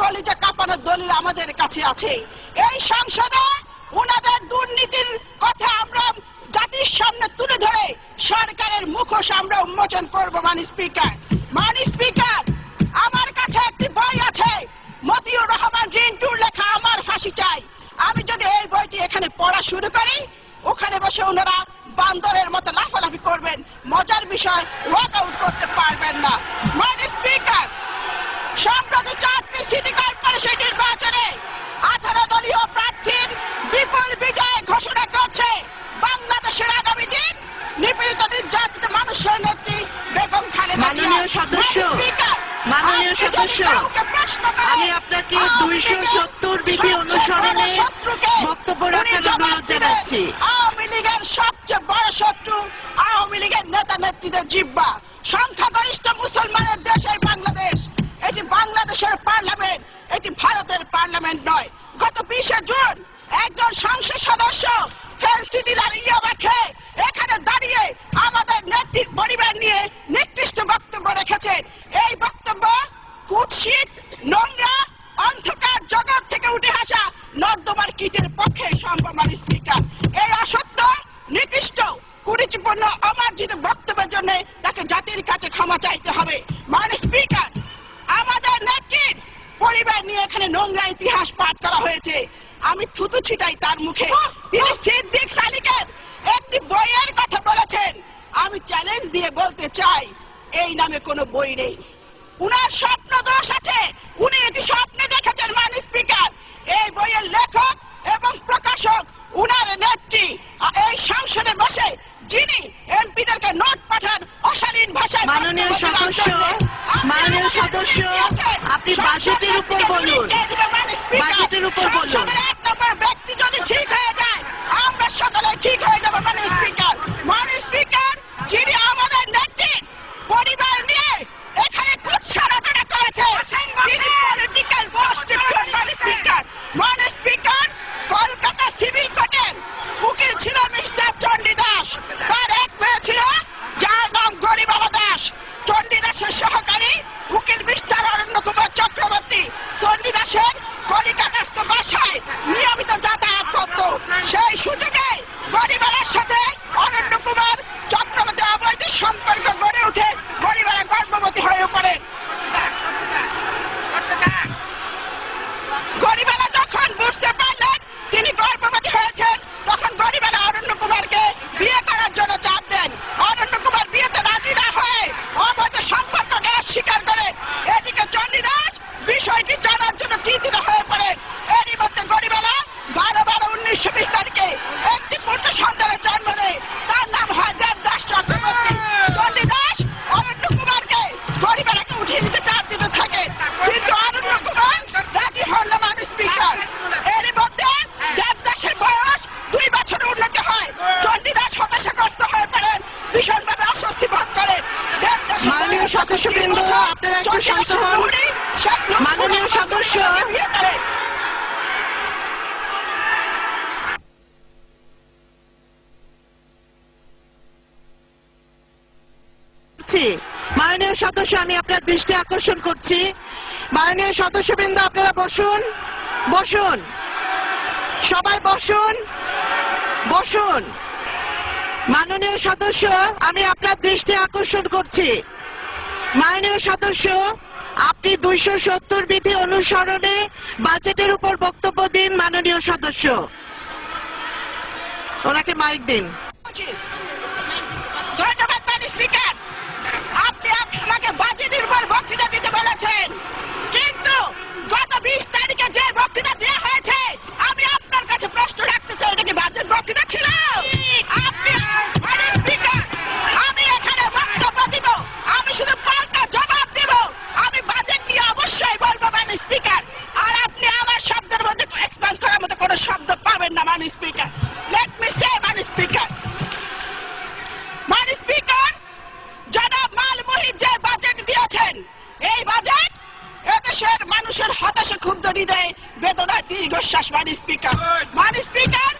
কলিজা কাঁপানো দলিল আমাদের কাছে আছে। এই সংসদে উনাদের দুর্নীতির কথা আমরা জাতির সামনে তুলে ধরে সরকারের মুখোশ আমরা উন্মোচন করব মানি স্পিকার। মানি স্পিকার, আমার কাছে একটি বই আছে। মতিউর রহমান রিন্টুর লেখা, আমার ফাঁসি চাই। আমি যদি এই বইটি এখানে পড়া শুরু করি, ওখানে বসে ওনারা বান্দরের মতো লাফালাফি করবেন। মজার বিষয় ওয়াক আউট সদস্য, মাননীয় সদস্য, আমি আপনাকে 270 লীগের বিধি অনুসরণে বক্তব্য রাখার অনুরোধ জানাচ্ছি। আওয়ামী লীগের সবচেয়ে বড় শত্রু আওয়ামী লীগের নেতা নেত্রীদের জিব্বা। সংখ্যাগরিষ্ঠ মুসলমানের দেশ এই বাংলাদেশ। এটি বাংলাদেশের পার্লামেন্ট এটি ভারতের পার্লামেন্ট নয়। গত বিশে জুন একজন সংসদ সদস্য ফেন্সিডিলার ইয়াবা খেয়ে এখানে দাঁড়িয়ে আমাদের নেত্রীর পরিবার নিয়ে নিকৃষ্ট বক্তব্য রেখেছেন এই বক্তব্য কুৎসিত নোংরা অন্ধকার জগৎ থেকে উঠে আসা নর্দমার কীটের তাকে জাতির কাছে ক্ষমা চাইতে হবে মানে স্পিকার আমাদের পরিবার নিয়ে এখানে নোংরা ইতিহাস পাঠ করা হয়েছে আমি থুতু তার মুখে তিনি সিদ্দিক সালিকের একটি বইয়ের কথা বলেছেন আমি চ্যালেঞ্জ দিয়ে বলতে চাই এই নামে কোনো বই নেই উনার স্বপ্ন দোষ আছে উনি এটি স্বপ্নে দেখেছেন মান স্পিকার এই বইয়ের লেখক এবং প্রকাশক উনার নেত্রী আ- এই সংসদে বসে যিনি এমপিদেরকে নোট পাঠান অশালীন ভাষায় মাননীয় সদস্য, মাননীয় সদস্য, আপনি বাজেটের উপর বলুন। বাজেটের উপর বলুন। সকলে ঠিক হয়ে যাব মানে স্পিকার মানে স্পিকার যিনি পরিবার মানে নিয়মিত যাতায়াত করত। সেই সুযোগে গরিবের সাথে বছর। আপনারা একটু শান্ত হন। মাননীয় সদস্য। মাননীয় সদস্য আমি আপনার দৃষ্টি আকর্ষণ করছি। মাননীয় সদস্যবৃন্দ আপনারা বসুন। বসুন। সবাই বসুন। বসুন। মাননীয় সদস্য আমি আপনার দৃষ্টি আকর্ষণ করছি। মাননীয় সদস্য, আপনি দুইশো সত্তর বিধি অনুসরণে বাজেটের উপর বক্তব্য দিন মাননীয় সদস্য। ওনাকে মাইক দিন। পাবেন না madam speaker let me say madam speaker মানে স্পিকার জনাব মালমুহিত যে বাজেট দিয়েছেন, এই বাজেট এদেশের মানুষের হতাশা, ক্ষুব্ধ হৃদয়ে বেদনার দীর্ঘশ্বাস মানে স্পিকার মানে স্পিকার